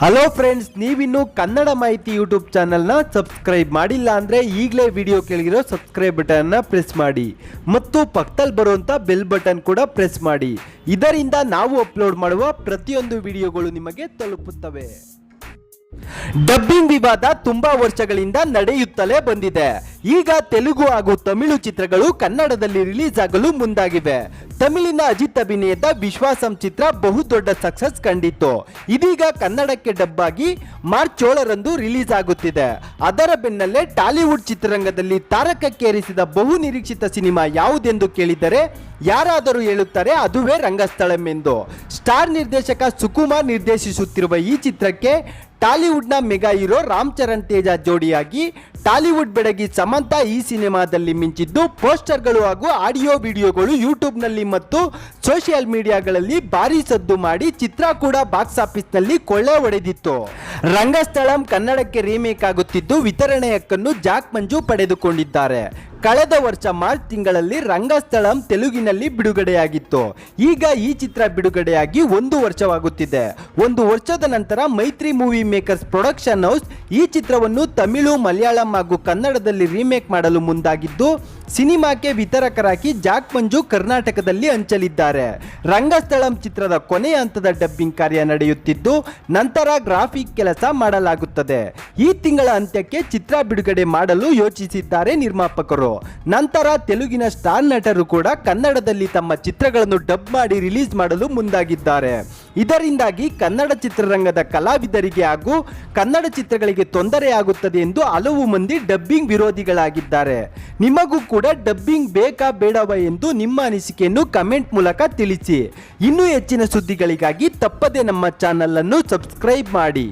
Hello friends ನೀವಿನ್ನು ಕನ್ನಡ ಮಾಹಿತಿ YouTube ಚಾನಲ್ನ ಸಬ್ಸ್ಕ್ರೈಬ್ ಮಾಡಿಲ್ಲ ಅಂದರೆ ಈಗಲೇ ವಿಡಿಯೋ ಕೆಳಗಿರೋ ಸಬ್ಸ್ಕ್ರೈಬ್ ಬಟನ್ನ ಪ್ರೆಸ್ ಮಾಡಿ. ಮತ್ತು ಪಕ್ಕದಲ್ಲಿ ಬರುವಂಥ ಬೆಲ್ ಬಟನ್ ಕೂಡ ಪ್ರೆಸ್ ಮಾಡಿ. ಇದರಿಂದ ನಾವು ಅಪ್ಲೋಡ್ ಮಾಡುವ ಪ್ರತಿಯೊಂದು ವಿಡಿಯೋಗಳು ನಿಮಗೆ ತಲುಪುತ್ತವೆ. ಡಬ್ಬಿಂಗ್ ವಿವಾದ ತುಂಬಾ ವರ್ಷಗಳಿಂದ ನಡೆಯುತ್ತಲೇ ಬಂದಿದೆ. ಈಗ ತೆಲುಗು ಹಾಗೂ ತಮಿಳು ಚಿತ್ರಗಳು ಕನ್ನಡದಲ್ಲಿ ರಿಲೀಸ್ ಆಗಲು ಮುಂದಾಗಿವೆ. ತಮಿಳಿನ ಅಜಿತ್ ಅಭಿನಯದ ವಿಶ್ವಾಸಂ ಚಿತ್ರ ಬಹುದೊಡ್ಡ ಸಕ್ಸಸ್ ಕಂಡಿತ್ತು. ಇದೀಗ ಕನ್ನಡಕ್ಕೆ ಡಬ್ ಆಗಿ ಮಾರ್ಚ್ ಏಳರಂದು ರಿಲೀಸ್ ಆಗುತ್ತಿದೆ ಅದರ ಬೆನ್ನಲ್ಲೇ ಟಾಲಿವುಡ್ ಚಿತ್ರರಂಗದಲ್ಲಿ ತಾರಕಕ್ಕೇರಿಸಿದ ಬಹು ನಿರೀಕ್ಷಿತ ಸಿನಿಮಾ ಯಾವುದೆಂದು ಕೇಳಿದರೆ ಯಾರಾದರೂ ಹೇಳುತ್ತಾರೆ ಅದುವೇ ರಂಗಸ್ಥಳಂ ಎಂದು ಸ್ಟಾರ್ ನಿರ್ದೇಶಕ ಸುಕುಮಾರ್ ನಿರ್ದೇಶಿಸುತ್ತಿರುವ ಈ ಚಿತ್ರಕ್ಕೆ ಟಾಲಿವುಡ್ನ ಮೆಗಾ ಹೀರೋ ರಾಮ್ ಚರಣ್ ತೇಜ ಜೋಡಿಯಾಗಿ ಟಾಲಿವುಡ್ ಬೆಡಗಿ ಸಮಂತಾ ಈ ಸಿನಿಮಾದಲ್ಲಿ ಮಿಂಚಿದ್ದು ಪೋಸ್ಟರ್ಗಳು ಹಾಗೂ ಆಡಿಯೋ ವಿಡಿಯೋಗಳು ಯೂಟ್ಯೂಬ್ನಲ್ಲಿ ಮತ್ತು ಸೋಷಿಯಲ್ ಮೀಡಿಯಾಗಳಲ್ಲಿ ಭಾರಿ ಸದ್ದು ಮಾಡಿ ಚಿತ್ರ ಕೂಡ ಬಾಕ್ಸ್ ಆಫೀಸ್ನಲ್ಲಿ ಕೊಳ್ಳೆ ಹೊಡೆದಿತ್ತು. ರಂಗಸ್ಥಳಂ ಕನ್ನಡಕ್ಕೆ ರೀಮೇಕ್ ಆಗುತ್ತಿದ್ದು ವಿತರಣೆ ಹಕ್ಕನ್ನು ಜಾಕ್ ಮಂಜು ಪಡೆದುಕೊಂಡಿದ್ದಾರೆ. ಕಳೆದ ವರ್ಷ ಮಾರ್ಚ್ ತಿಂಗಳಲ್ಲಿ ರಂಗಸ್ಥಳಂ ತೆಲುಗಿನಲ್ಲಿ ಬಿಡುಗಡೆಯಾಗಿತ್ತು. ಈಗ ಈ ಚಿತ್ರ ಬಿಡುಗಡೆಯಾಗಿ ಒಂದು ವರ್ಷವಾಗುತ್ತಿದೆ. ಒಂದು ವರ್ಷದ ನಂತರ ಮೈತ್ರಿ ಮೂವಿ ಮೇಕರ್ಸ್ ಪ್ರೊಡಕ್ಷನ್ ಹೌಸ್ ಈ ಚಿತ್ರವನ್ನು ತಮಿಳು ಮಲಯಾಳಂ ಹಾಗೂ ಕನ್ನಡದಲ್ಲಿ ರೀಮೇಕ್ ಮಾಡಲು ಮುಂದಾಗಿದ್ದು ಸಿನಿಮಾಕ್ಕೆ ವಿತರಕರಾಗಿ ಜಾಕ್ ಮಂಜು ಕರ್ನಾಟಕದಲ್ಲಿ ಹಂಚಲಿದ್ದಾರೆ ರಂಗಸ್ಥಳಂ ಚಿತ್ರದ ಕೊನೆಯ ಹಂತದ ಡಬ್ಬಿಂಗ್ ಕಾರ್ಯ ನಡೆಯುತ್ತಿದ್ದು, ನಂತರ ಗ್ರಾಫಿಕ್ ಕೆಲಸ ಮಾಡಲಾಗುತ್ತದೆ. ಈ ತಿಂಗಳ ಅಂತ್ಯಕ್ಕೆ ಚಿತ್ರ ಬಿಡುಗಡೆ ಮಾಡಲು ಯೋಚಿಸಿದ್ದಾರೆ ನಿರ್ಮಾಪಕರು. ನಂತರ ತೆಲುಗಿನ ಸ್ಟಾರ್ ನಟರು ಕೂಡ ಕನ್ನಡದಲ್ಲಿ ತಮ್ಮ ಚಿತ್ರಗಳನ್ನು ಡಬ್ ಮಾಡಿ ರಿಲೀಸ್ ಮಾಡಲು ಮುಂದಾಗಿದ್ದಾರೆ. ಇದರಿಂದಾಗಿ ಕನ್ನಡ ಚಿತ್ರರಂಗದ ಕಲಾವಿದರಿಗೆ ಹಾಗೂ ಕನ್ನಡ ಚಿತ್ರಗಳಿಗೆ ತೊಂದರೆಯಾಗುತ್ತದೆ ಎಂದು ಹಲವು ಮಂದಿ ಡಬ್ಬಿಂಗ್ ವಿರೋಧಿಗಳಾಗಿದ್ದಾರೆ. ನಿಮಗೂ ಕೂಡ ಡಬ್ಬಿಂಗ್ ಬೇಕಾ ಬೇಡವಾ ಎಂದು ನಿಮ್ಮ ಅನಿಸಿಕೆಯನ್ನು ಕಮೆಂಟ್ ಮೂಲಕ ತಿಳಿಸಿ. ಇನ್ನೂ ಹೆಚ್ಚಿನ ಸುದ್ದಿಗಳಿಗಾಗಿ ತಪ್ಪದೆ ನಮ್ಮ ಚಾನಲ್ ಅನ್ನು ಸಬ್ಸ್ಕ್ರೈಬ್ ಮಾಡಿ.